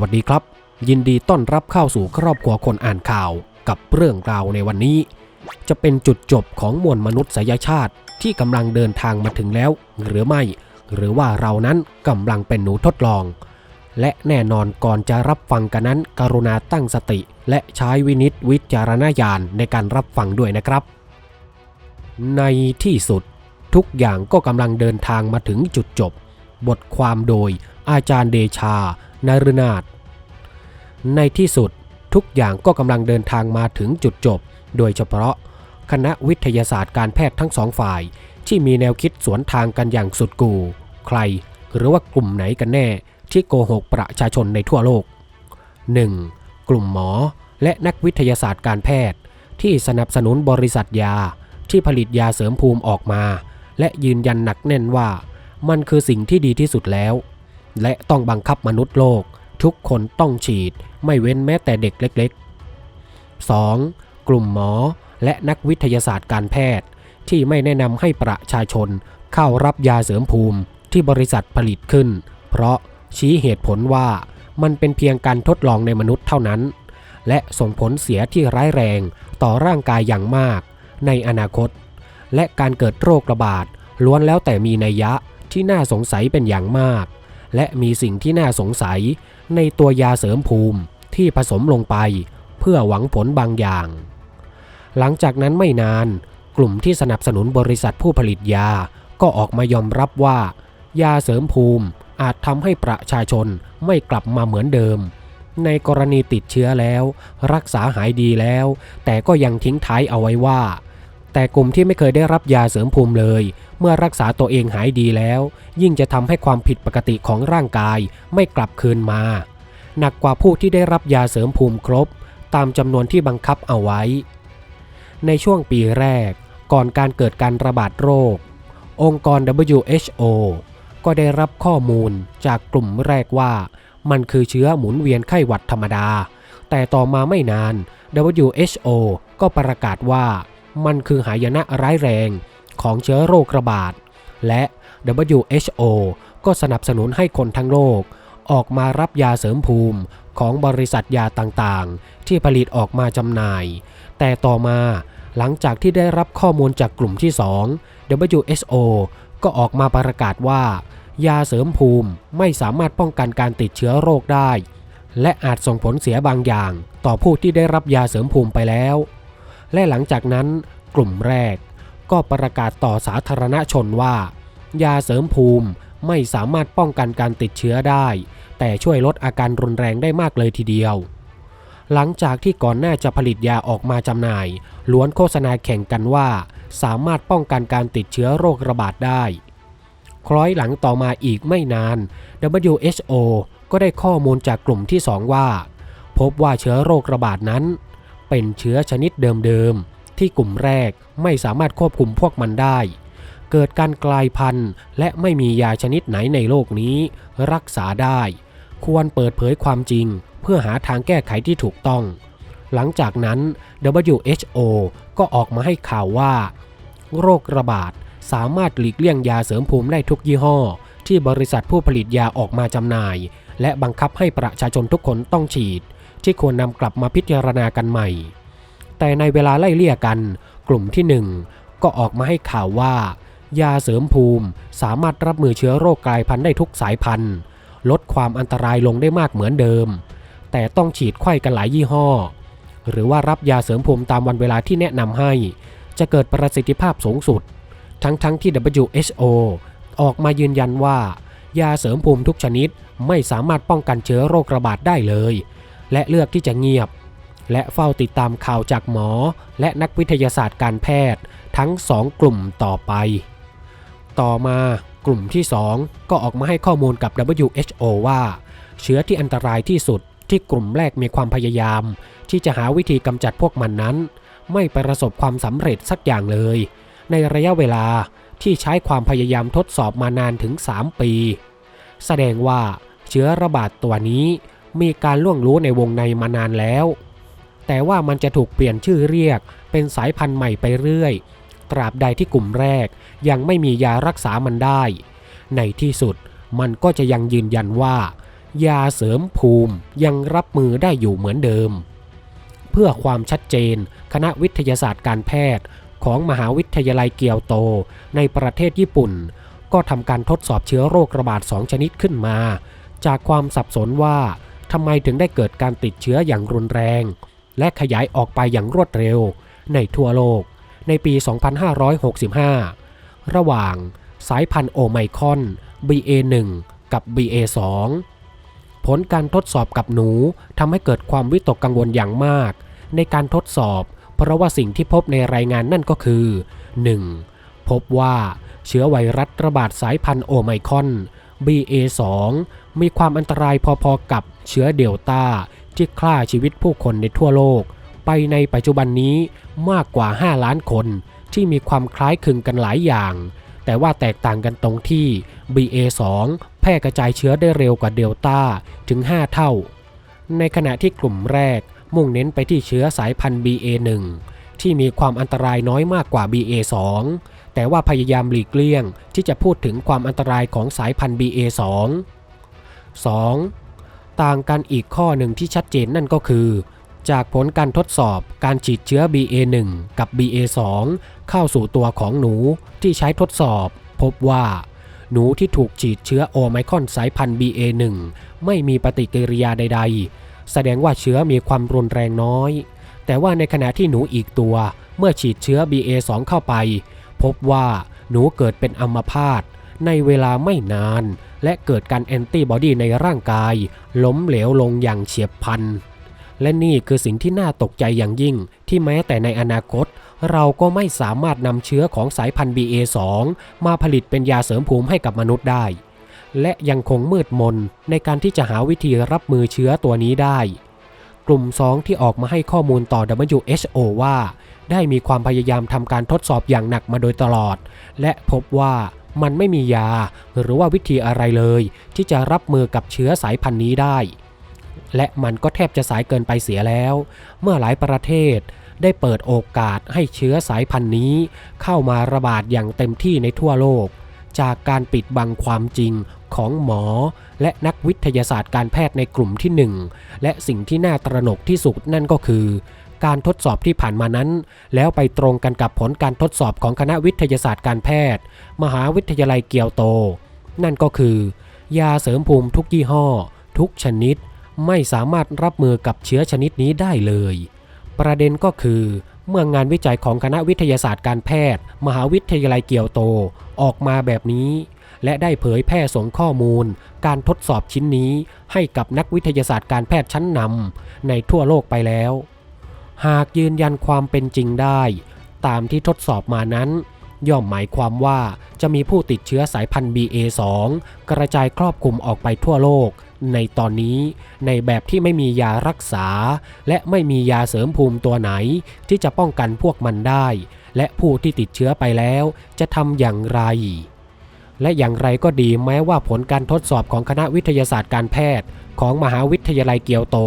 วัสดีครับ ยินดีต้อนรับเข้าสู่ครอบครัวคนอ่านข่าวกับเรื่องราวในวันนี้ จะเป็นจุดจบของมวลมนุษยชาติที่กำลังเดินทางมาถึงแล้ว หรือไม่ หรือว่าเรานั้นกำลังเป็นหนูทดลอง และแน่นอนก่อนจะรับฟังกันนั้น กรุณาตั้งสติ และใช้วินิจวิจารณญาณในการรับฟังด้วยนะครับ ในที่สุดทุกอย่างก็กำลังเดินทางมาถึงจุดจบ บทความโดยอาจารย์เดชา นฤนาถในที่สุดทุกอย่างก็กำลังเดินทางมาถึงจุดจบ โดยเฉพาะ คณะวิทยาศาสตร์การแพทย์ทั้งสองฝ่าย ที่มีแนวคิดสวนทางกันอย่างสุดกู่ ใครหรือว่ากลุ่มไหนกันแน่ ที่โกหกประชาชนในทั่วโลก 1. กลุ่มหมอและนักวิทยาศาสตร์การแพทย์ ที่สนับสนุนบริษัทยา ที่ผลิตยาเสริมภูมิออกมา และยืนยันหนักแน่นว่า มันคือสิ่งที่ดีที่สุดแล้ว และต้องบังคับมนุษย์โลก ทุกคนต้องฉีดไม่เว้นแม้แต่เด็กเล็ก ๆ 2. กลุ่มหมอและนักวิทยาศาสตร์การแพทย์ ที่ไม่แนะนำให้ประชาชนเข้ารับยาเสริมภูมิที่บริษัทผลิตขึ้น เพราะชี้เหตุผลว่ามันเป็นเพียงการทดลองในมนุษย์เท่านั้น และส่งผลเสียที่ร้ายแรงต่อร่างกายอย่างมาก ในอนาคต และการเกิดโรคระบาดล้วนแล้วแต่มีนัยยะที่น่าสงสัยเป็นอย่างมาก และมีสิ่งที่น่าสงสัยในตัวยาเสริมภูมิที่ผสมลงไปเพื่อหวังผลบางอย่าง หลังจากนั้นไม่นานกลุ่มที่สนับสนุนบริษัทผู้ผลิตยาก็ออกมายอมรับว่า ยาเสริมภูมิอาจทำให้ประชาชนไม่กลับมาเหมือนเดิม ในกรณีติดเชื้อแล้ว รักษาหายดีแล้ว แต่ก็ยังทิ้งท้ายเอาไว้ว่า แต่กลุ่มที่ไม่เคยได้รับยาเสริมภูมิเลย เมื่อรักษาตัวเองหายดีแล้ว ยิ่งจะทำให้ความผิดปกติของร่างกายไม่กลับคืนมา หนักกว่าผู้ที่ได้รับยาเสริมภูมิครบ ตามจำนวนที่บังคับเอาไว้ ในช่วงปีแรก ก่อนการเกิดการระบาดโรค องค์กร WHO ก็ได้รับข้อมูลจากกลุ่มแรกว่า มันคือเชื้อหมุนเวียนไข้หวัดธรรมดา แต่ต่อมาไม่นาน WHO ก็ประกาศว่า มันคือหายนะร้ายแรงของเชื้อโรคระบาด และ WHO ก็สนับสนุนให้คนทั้งโลก ออกมารับยาเสริมภูมิของบริษัทยาต่างๆ ที่ผลิตออกมาจำหน่าย แต่ต่อมาหลังจากที่ได้รับข้อมูลจากกลุ่มที่ 2 WHO ก็ออกมาประกาศว่า ยาเสริมภูมิไม่สามารถป้องกันการติดเชื้อโรคได้ และอาจส่งผลเสียบางอย่าง ต่อผู้ที่ได้รับยาเสริมภูมิไปแล้ว และหลังจากนั้นกลุ่มแรก ก็ประกาศต่อสาธารณชนว่า ยาเสริมภูมิไม่สามารถป้องกันการติดเชื้อได้ แต่ช่วยลดอาการรุนแรงได้มากเลยทีเดียว หลังจากที่ก่อนหน้าจะผลิตยาออกมาจำหน่าย ล้วนโฆษณาแข่งกันว่า สามารถป้องกันการติดเชื้อโรคระบาดได้คล้อยหลังต่อมาอีกไม่นาน WHO ก็ได้ข้อมูลจากกลุ่มที่ 2 ว่า พบว่าเชื้อโรคระบาดนั้น เป็นเชื้อชนิดเดิมๆ ที่กลุ่มแรกไม่สามารถควบคุมพวกมันได้ เกิดการกลายพันธุ์ และไม่มียาชนิดไหนในโลกนี้ รักษาได้ ควรเปิดเผยความจริง เพื่อหาทางแก้ไขที่ถูกต้อง หลังจากนั้น WHO ก็ออกมาให้ข่าวว่า โรคระบาดสามารถหลีกเลี่ยงยาเสริมภูมิได้ทุกยี่ห้อ ที่บริษัทผู้ผลิตยาออกมาจำหน่าย และบังคับให้ประชาชนทุกคนต้องฉีด ที่ควรนำกลับมาพิจารณากันใหม่ แต่ในเวลาไล่เลี่ยกัน กลุ่มที่1ก็ออกมาให้ข่าวว่า ยาเสริมภูมิสามารถรับมือเชื้อโรคกลายพันธุ์ได้ทุกสายพันธุ์ ลดความอันตรายลงได้มากเหมือนเดิม แต่ต้องฉีดไข้กันหลายยี่ห้อ หรือว่ารับยาเสริมภูมิตามวันเวลาที่แนะนำให้ จะเกิดประสิทธิภาพสูงสุด ทั้งๆทที่ WHO ออกมายืนยันว่า ยาเสริมภูมิทุกชนิดไม่สามารถป้องกันเชื้อโรคระบาดได้เลย และเลือกที่จะเงียบ และเฝ้าติดตามข่าวจากหมอ และนักวิทยาศาสตร์การแพทย์ทั้งสองกลุ่มต่อไป ต่อมากลุ่มที่ 2 ก็ออกมาให้ข้อมูลกับ WHO ว่า เชื้อที่อันตรายที่สุดที่กลุ่มแรกมีความพยายาม ที่จะหาวิธีกำจัดพวกมันนั้น ไม่ประสบความสำเร็จสักอย่างเลย ในระยะเวลาที่ใช้ความพยายามทดสอบมานานถึง 3 ปี แสดงว่าเชื้อระบาดตัวนี้ มีการล่วงรู้ในวงในมานานแล้ว แต่ว่ามันจะถูกเปลี่ยนชื่อเรียก เป็นสายพันธุ์ใหม่ไปเรื่อย ตราบใดที่กลุ่มแรก ยังไม่มียารักษามันได้ ในที่สุดมันก็จะยังยืนยันว่า ยาเสริมภูมิยังรับมือได้อยู่เหมือนเดิม เพื่อความชัดเจน คณะวิทยาศาสตร์การแพทย์ของมหาวิทยาลัยเกียวโตในประเทศญี่ปุ่น ก็ทำการทดสอบเชื้อโรคระบาดสองชนิดขึ้นมา จากความสับสนว่า ทำไมถึงได้เกิดการติดเชื้ออย่างรุนแรง และขยายออกไปอย่างรวดเร็ว ในทั่วโลก ในปี 2565 ระหว่างสายพันธุ์โอไมคอน BA1 กับ BA2 ผลการทดสอบกับหนูทำให้เกิดความวิตกกังวลอย่างมาก ในการทดสอบ เพราะว่าสิ่งที่พบในรายงานนั่นก็คือ 1. พบว่าเชื้อไวรัสระบาดสายพันธุ์โอไมคอน BA2 มีความอันตรายพอๆกับเชื้อเดลต้าที่ฆ่าชีวิตผู้คนในทั่วโลก ไปในปัจจุบันนี้มากกว่า 5 ล้านคนที่มีความคล้ายคลึงกันหลายอย่าง แต่ว่าแตกต่างกันตรงที่ BA2 แพร่กระจายเชื้อได้เร็วกว่าเดลต้าถึง 5 เท่า ในขณะที่กลุ่มแรกมุ่งเน้นไปที่เชื้อสายพันธุ์ BA1 ที่มีความอันตรายน้อยมากกว่า BA2 แต่ว่าพยายามหลีกเลี่ยงที่จะพูดถึงความอันตรายของสายพันธุ์ BA2 2. ต่างกันอีกข้อหนึ่งที่ชัดเจนนั่นก็คือ จากผลการทดสอบการฉีดเชื้อ BA1 กับ BA2 เข้าสู่ตัวของหนูที่ใช้ทดสอบ พบว่าหนูที่ถูกฉีดเชื้อโอไมครอนสายพันธุ์ BA1 ไม่มีปฏิกิริยาใด ๆ แสดงว่าเชื้อมีความรุนแรงน้อย แต่ว่าในขณะที่หนูอีกตัว เมื่อฉีดเชื้อ BA2 เข้าไป พบว่าหนูเกิดเป็นอัมพาต ในเวลาไม่นาน และเกิดการแอนติบอดีในร่างกาย ล้มเหลวลงอย่างเฉียบพลัน และนี่คือสิ่งที่น่าตกใจอย่างยิ่ง ที่แม้แต่ในอนาคต เราก็ไม่สามารถนำเชื้อของสายพันธุ์ BA2 มาผลิตเป็นยาเสริมภูมิให้กับมนุษย์ได้ และยังคงมืดมนในการที่จะหาวิธีรับมือเชื้อตัวนี้ได้กลุ่ม 2 ที่ออกมาให้ข้อมูลต่อ WHO ว่า ได้มีความพยายามทำการทดสอบอย่างหนักมาโดยตลอด และพบว่า มันไม่มียา หรือว่าวิธีอะไรเลย ที่จะรับมือกับเชื้อสายพันธุ์นี้ได้ และมันก็แทบจะสายเกินไปเสียแล้ว เมื่อหลายประเทศได้เปิดโอกาสให้เชื้อสายพันธุ์นี้ เข้ามาระบาดอย่างเต็มที่ในทั่วโลก จากการปิดบังความจริงของหมอ และนักวิทยาศาสตร์การแพทย์ในกลุ่มที่ 1 และสิ่งที่น่าตระหนกที่สุดนั่นก็คือ การทดสอบที่ผ่านมานั้น แล้วไปตรงกันกับผลการทดสอบของคณะวิทยาศาสตร์การแพทย์ มหาวิทยาลัยเกียวโต นั่นก็คือ ยาเสริมภูมิทุกยี่ห้อ ทุกชนิด ไม่สามารถรับมือกับเชื้อชนิดนี้ได้เลย ประเด็นก็คือ เมื่องานวิจัยของคณะวิทยาศาสตร์การแพทย์ มหาวิทยาลัยเกียวโตออกมาแบบนี้ และได้เผยแพร่ส่งข้อมูล การทดสอบชิ้นนี้ให้กับนักวิทยาศาสตร์การแพทย์ชั้นนำในทั่วโลกไปแล้ว หากยืนยันความเป็นจริงได้ ตามที่ทดสอบมานั้น ย่อมหมายความว่าจะมีผู้ติดเชื้อสายพันธุ์ BA2 กระจายครอบคลุมออกไปทั่วโลก ในตอนนี้ในแบบที่ไม่มียารักษา และไม่มียาเสริมภูมิตัวไหน ที่จะป้องกันพวกมันได้ และผู้ที่ติดเชื้อไปแล้ว จะทำอย่างไร และอย่างไรก็ดีแม้ว่าผลการทดสอบของคณะวิทยาศาสตร์การแพทย์ ของมหาวิทยาลัยเกียวโต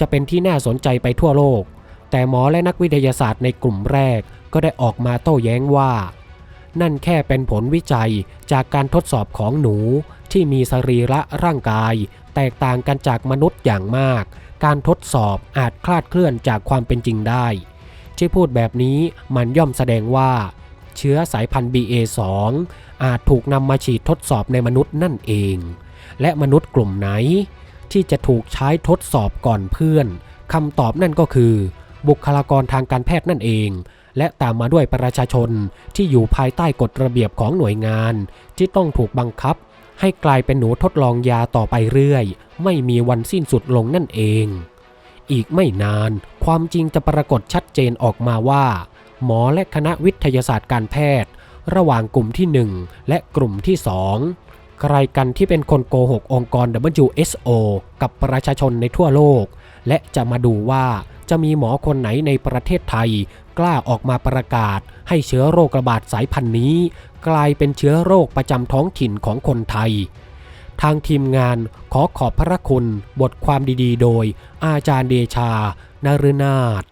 จะเป็นที่น่าสนใจไปทั่วโลก แต่หมอและนักวิทยาศาสตร์ในกลุ่มแรกก็ได้ออกมาโต้แย้งว่า นั่นแค่เป็นผลวิจัยจากการทดสอบของหนูที่มีสรีระร่างกาย แตกต่างกันจากมนุษย์อย่างมาก การทดสอบอาจคลาดเคลื่อนจากความเป็นจริงได้ ที่พูดแบบนี้มันย่อมแสดงว่า เชื้อสายพันธุ์ BA2 อาจถูกนำมาฉีดทดสอบในมนุษย์นั่นเอง และมนุษย์กลุ่มไหน ที่จะถูกใช้ทดสอบก่อนเพื่อนคำตอบนั่นก็คือ บุคลากรทางการแพทย์นั่นเอง และตามมาด้วยประชาชนที่อยู่ภายใต้กฎระเบียบของหน่วยงาน ที่ต้องถูกบังคับ ให้กลายเป็นหนูทดลองยาต่อไปเรื่อย ไม่มีวันสิ้นสุดลงนั่นเอง อีกไม่นานความจริงจะปรากฏชัดเจนออกมาว่า หมอและคณะวิทยาศาสตร์การแพทย์ ระหว่างกลุ่มที่ 1 และกลุ่มที่ 2 ใครกันที่เป็นคนโกหกองค์กร WHO กับประชาชนในทั่วโลก และจะมาดูว่าจะมีหมอคนไหนในประเทศไทย กล้าออกมาประกาศ ให้เชื้อโรคระบาดสายพันธุ์นี้ กลายเป็นเชื้อโรคประจำท้องถิ่นของคนไทย ทางทีมงานขอขอบพระคุณบทความดีๆ โดย อาจารย์เดชานฤนาถ